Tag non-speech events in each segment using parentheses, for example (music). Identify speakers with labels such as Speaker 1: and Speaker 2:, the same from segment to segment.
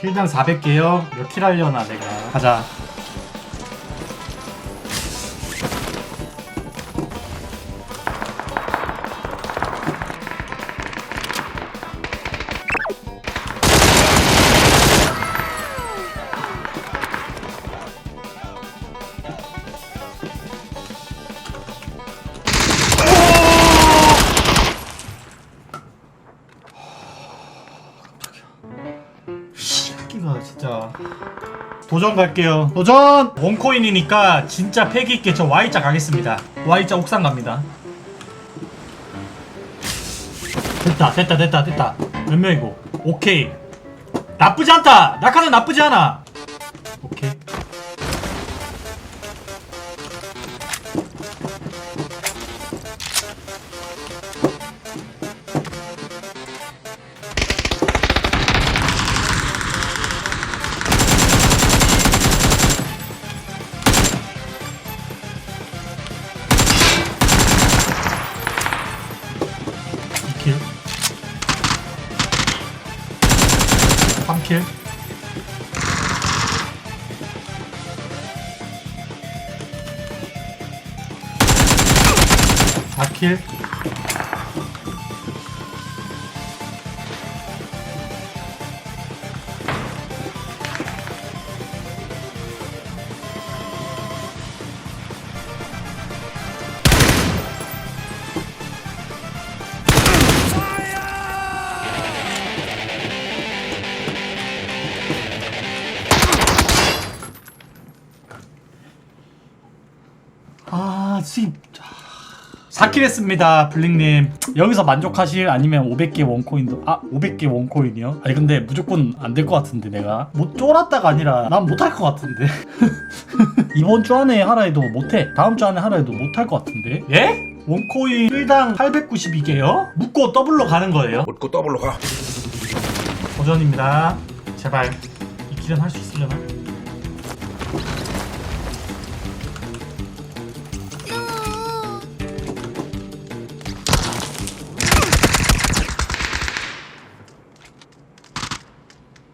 Speaker 1: 킬당 400개요? 몇 킬 하려나 내가 가자 진짜. 도전 갈게요. 도전! 원코인이니까 진짜 패기 있게 저 Y자 가겠습니다. Y자 옥상 갑니다. 됐다 됐다 됐다 됐다. 몇 명이고? 오케이. 나쁘지 않다! 낙하는 나쁘지 않아 킬 사킬 아 지금 4킬 했습니다 블링님 여기서 만족하실 아니면 500개 원코인도 아 500개 원코인이요? 아니 근데 무조건 안 될 것 같은데 내가 못 쫄았다가 아니라 난 못할 것 같은데 (laughs) 이번 주 안에 하라 해도 못해 다음 주 안에 하라 해도 못할 것 같은데 예? 원코인 1당 892개요? 묶고 더블로 가는 거예요
Speaker 2: 묻고 더블로 가.
Speaker 1: 도전입니다 제발 이 길은 할 수 있으려나?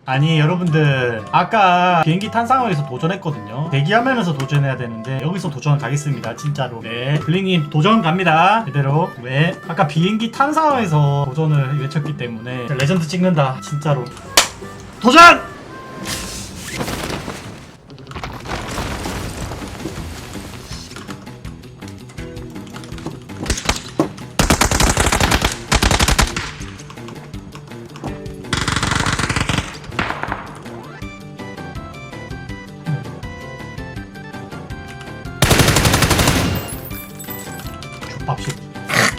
Speaker 1: 아니 여러분들 아까 비행기 탄 상황에서 도전했거든요. 대기화면에서 도전해야 되는데 여기서 도전 가겠습니다 진짜로. 네 블링님 도전 갑니다. 그대로. 왜 아까 비행기 탄 상황에서 도전을 외쳤기 때문에 레전드 찍는다 진짜로. 도전!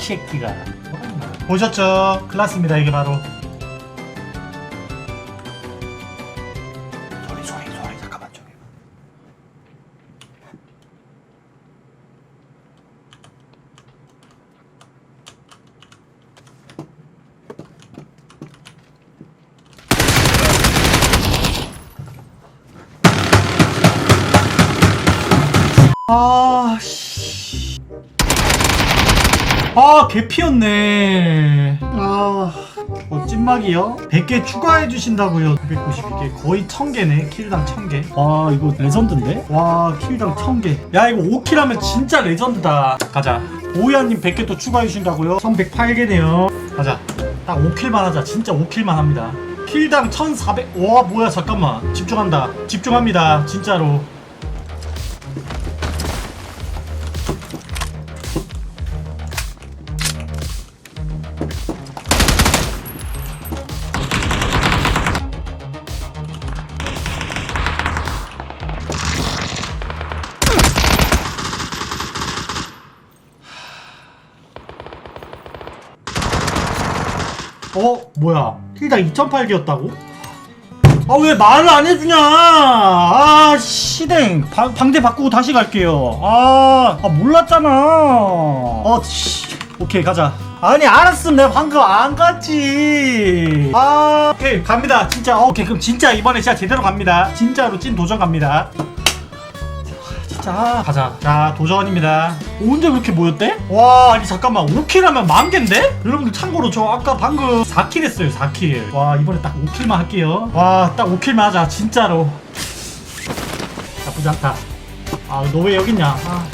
Speaker 1: 새끼가. 보셨죠? 클라스입니다. 이게 바로 아, 개피였네. 아, 어, 찐막이요? 100개 추가해 주신다고요. 992개. 거의 1000개네. 킬당 1000개. 와, 이거 레전드인데? 와, 킬당 1000개. 야, 이거 5킬 하면 진짜 레전드다. 가자. 오야님 100개 또 추가해 주신다고요? 1108개네요. 가자. 딱 5킬만 하자. 진짜 5킬만 합니다. 킬당 1400. 와, 뭐야, 잠깐만. 집중한다. 집중합니다. 진짜로. 뭐야? 킬당 2.8개였다고? 아 왜 말을 안 해주냐? 아 시댕 바- 방대 바꾸고 다시 갈게요. 아, 아 몰랐잖아. 어 씨. 오케이 가자. 아니 알았음 내가 방금 안 갔지. 아 오케이 갑니다. 진짜 어, 오케이 그럼 진짜 이번에 진짜 제대로 갑니다. 진짜로 찐 도전 갑니다. 진짜 자. 가자. 자 도전입니다. 언제 그렇게 모였대? 와 아니 잠깐만. 5킬 하면 만개인데? 여러분들 참고로 저 아까 방금 4킬 했어요 4킬. 와 이번에 딱 5킬만 할게요. 와 딱 5킬만 하자 진짜로. 나쁘지 않다 아너 왜 여기 있냐? 아.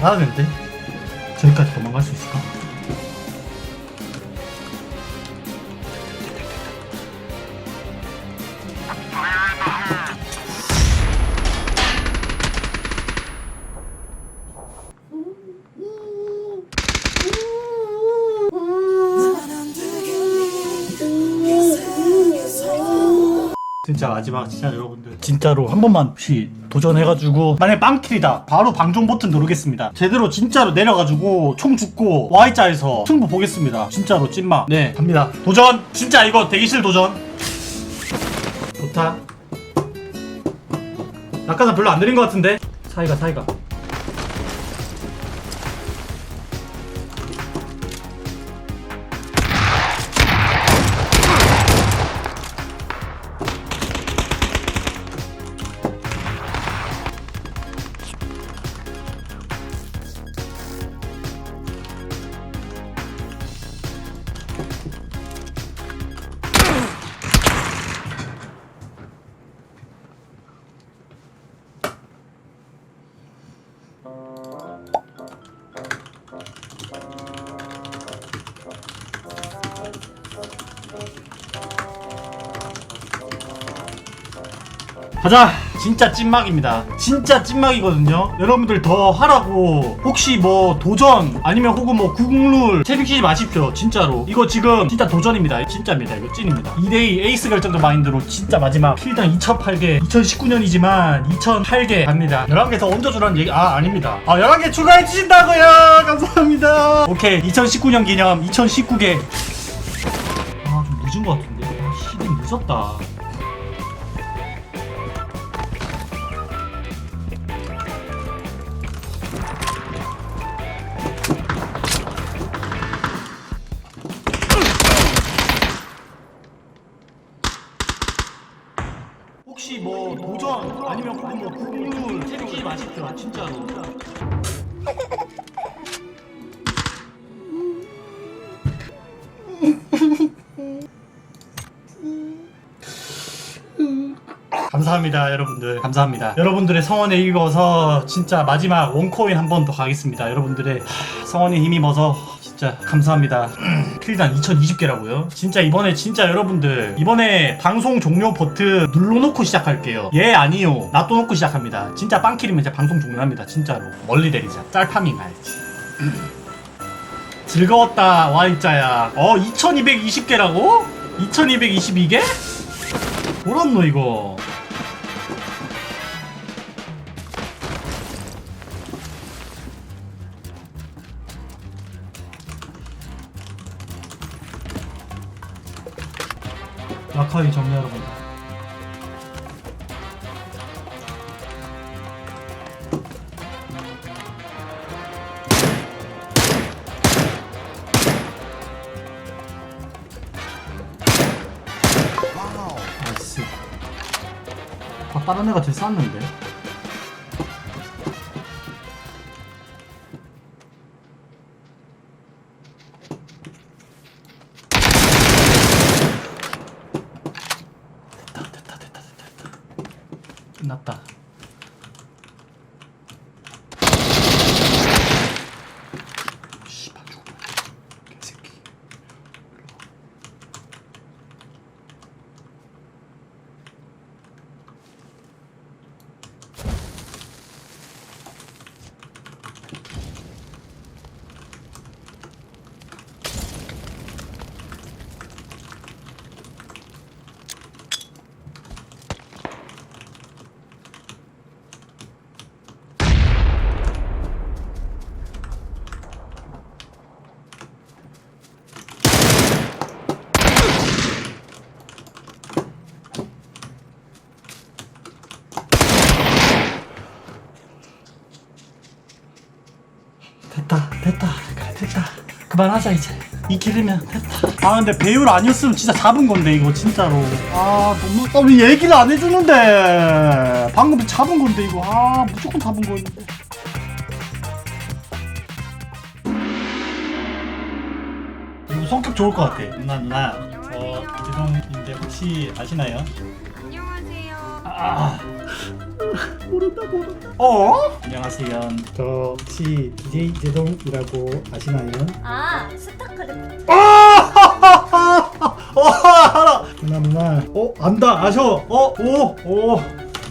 Speaker 1: 지금 잘하는데? 저기까지 도망갈 수 있을까? 마지막 진짜 여러분들. 진짜로 한 번만 혹시 도전해가지고 만약에 빵킬이다. 바로 방종 버튼 누르겠습니다. 제대로 진짜로 내려가지고 총 죽고 Y자에서 승부 보겠습니다. 진짜로 찐마. 네 갑니다. 도전! 진짜 이거 대기실 도전! 좋다. 낙하산 별로 안 느린 것 같은데? 사이가 사이가 가자. 진짜 찐막입니다. 진짜 찐막이거든요. 여러분들 더 하라고. 혹시 뭐 도전 아니면 혹은 뭐 국룰 채비키지 마십시오. 진짜로. 이거 지금 진짜 도전입니다. 진짜입니다. 이거 찐입니다. 2대2 에이스 결정전 마인드로 진짜 마지막 필당 2008개 2019년이지만 2008개 갑니다. 11개 더 얹어주라는 얘기 아 아닙니다. 아 11개 추가해 주신다고요. 감사합니다. 오케이. 2019년 기념 2019개. 아 좀 늦은 것 같은데. 아, 시간 늦었다 혹은 뭐 국룰 채비키지 마십시오 진짜로 감사합니다 여러분들. 감사합니다. 여러분들의 성원에 힘입어서 진짜 마지막 원코인 한 번 더 가겠습니다. 여러분들의 하, 성원에 힘입어서 진짜 감사합니다. (clears throat) 킬단 2020개라고요? 진짜 이번에 진짜 여러분들 이번에 방송 종료 버튼 눌러놓고 시작할게요. 예 아니요. 놔둬놓고 시작합니다. 진짜 빵킬이면 이제 방송 종료합니다 진짜로. 멀리 내리자. 짤파밍 가야지. (clears throat) 즐거웠다 Y자야. 어 2220개라고? 2222개? 뭐란노 이거 라카이 정리하러 간다. 나이스 아, 다른 애가 제 쌌는데 됐다 됐다 됐다 됐다 됐다 끝났다 씨발 죽어 개새끼 그만하자 이제. 이 길이면 됐다. 아 근데 배율 아니었으면 진짜 잡은 건데 이거 진짜로. 아 너무 아, 왜 얘기를 안 해주는데. 방금 잡은 건데 이거. 아 무조건 잡은 거였는데. 이거 성격 좋을 것 같아 누나 누나. 저 이재동인데 혹시 아시나요?
Speaker 2: 안녕하세요.
Speaker 1: 아 모른다 모른다 어? 안녕하세요 저 혹시 DJ 이재동이라고 아시나요?
Speaker 2: 아 스타크래프트.
Speaker 1: 아! (laughs) 어, 알아. 누나 누나. 어, 안다. 아셔. 어, 오, 오.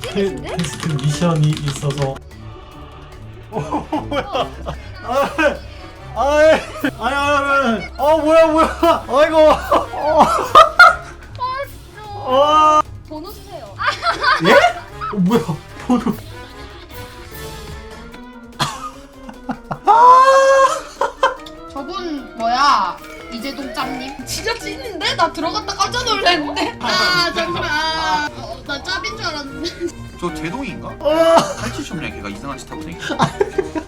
Speaker 1: 테? 테스트 미션이 있어서. 어, 뭐야? 아, 아이, 아이, 아이, 어, 뭐야, 뭐야? 아이고. 어, 어,
Speaker 2: 번호 주세요.
Speaker 1: 예? 어, 뭐야? 번호.
Speaker 3: 제동인가?
Speaker 1: 아,
Speaker 3: 탈취 좀량 걔가 이상한 짓 하고 생겼어 (laughs)